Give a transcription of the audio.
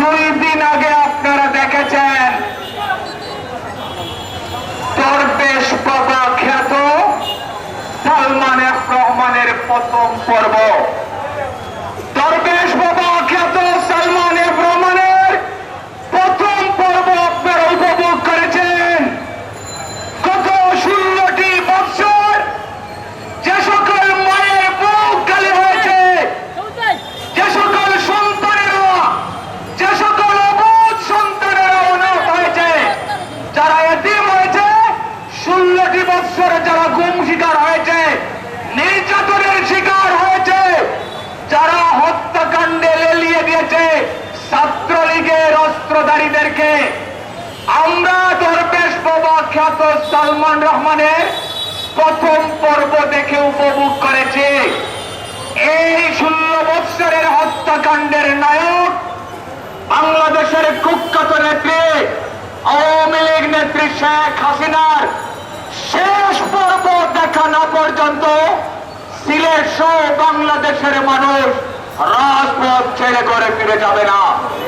দুই দিন আগে আপনারা দেখেছেন দরবেশ বাবা খ্যাত সালমান রহমানের প্রথম পর্ব দরবেশ বাবা খ্যাত সালমান এফ রহমানের প্রথম পর্ব আপনারা উপভোগ করেছেন গত ষোলোটি বছর যে সকল মায়ের বুক খালি হয়েছে যে সকল সন্তানেরা যে সকল অবুধ সন্তানেরা অনাথ হয়েছে যারা এতিম হয়েছে বৎসরে যারা গুম শিকার হয়েছে, নির্যাতনের শিকার হয়েছে, যারা হত্যাকাণ্ডে লেলিয়ে দিয়েছে ছাত্রলীগের অস্ত্রধারীদেরকে, আমরা দরবেশ বাবা খ্যাত সালমান রহমানের প্রথম পর্ব দেখে উপভোগ করেছি। এই ষোলো বৎসরের হত্যাকাণ্ডের নায়ক বাংলাদেশের কুখ্যাত নেত্রী, আওয়ামী লীগ নেত্রী শেখ হাসিনার শেষ পর্ব দেখা না পর্যন্ত সহ বাংলাদেশের মানুষ রাজপথ ছেড়ে করে ফিরে যাবে না।